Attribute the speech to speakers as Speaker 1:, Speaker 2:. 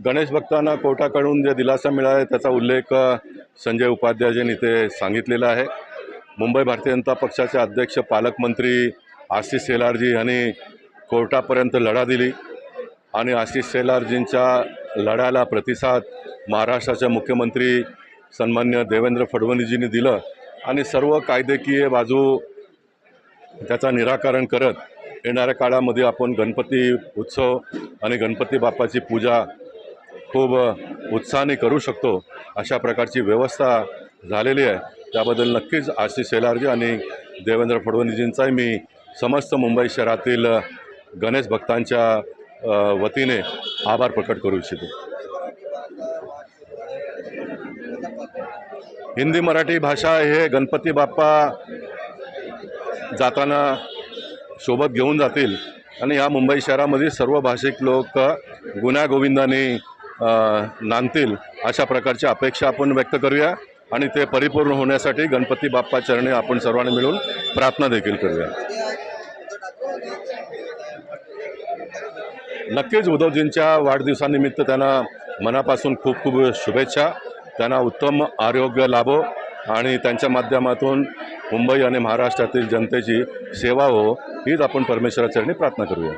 Speaker 1: गणेश भक्तांना कोर्टाकडून जे दिलासा मिळाला त्याचा उल्लेख संजय उपाध्यायजींनी इथे सांगितलेला आहे. मुंबई भारतीय जनता पक्षाचे अध्यक्ष पालकमंत्री आशिष शेलारजी यांनी कोर्टापर्यंत लढा दिली आणि आशिष शेलारजींच्या लढ्याला प्रतिसाद महाराष्ट्राचे मुख्यमंत्री सन्मान्य देवेंद्र फडणवीसजींनी दिलं आणि सर्व कायदेकीय बाजू त्याचा निराकरण करत येणाऱ्या काळामध्ये आपण गणपती उत्सव आणि गणपती बाप्पाची पूजा खूप उत्साहाने करू शकतो. अशा प्रकारची व्यवस्था झालेली आहे. त्याबद्दल नक्कीच आशिष शेलारजी आणि देवेंद्र फडणवीसजींचाही मी समस्त मुंबई शहरातील गणेश भक्तांच्या वतीने आभार प्रकट करू इच्छितो. हिंदी मराठी भाषा हे गणपती बाप्पा जाताना सोबत घेऊन जातील. आणि ह्या मुंबई शहरामध्ये सर्व भाषिक लोक गुण्यागोविंदाने नांदतील अशा प्रकारची अपेक्षा आपण व्यक्त करूया आणि ते परिपूर्ण होण्यासाठी गणपती बाप्पा चरणी आपण सर्वांनी मिळून प्रार्थना देखील करूया. नक्कीच उद्धवजींच्या वाढदिवसानिमित्त त्यांना मनापासून खूप खूप शुभेच्छा. त्यांना उत्तम आरोग्य लाभो आणि त्यांच्या माध्यमातून मुंबई आणि महाराष्ट्रातील जनतेची सेवा हो हीच आपण परमेश्वराचरणी प्रार्थना करूया.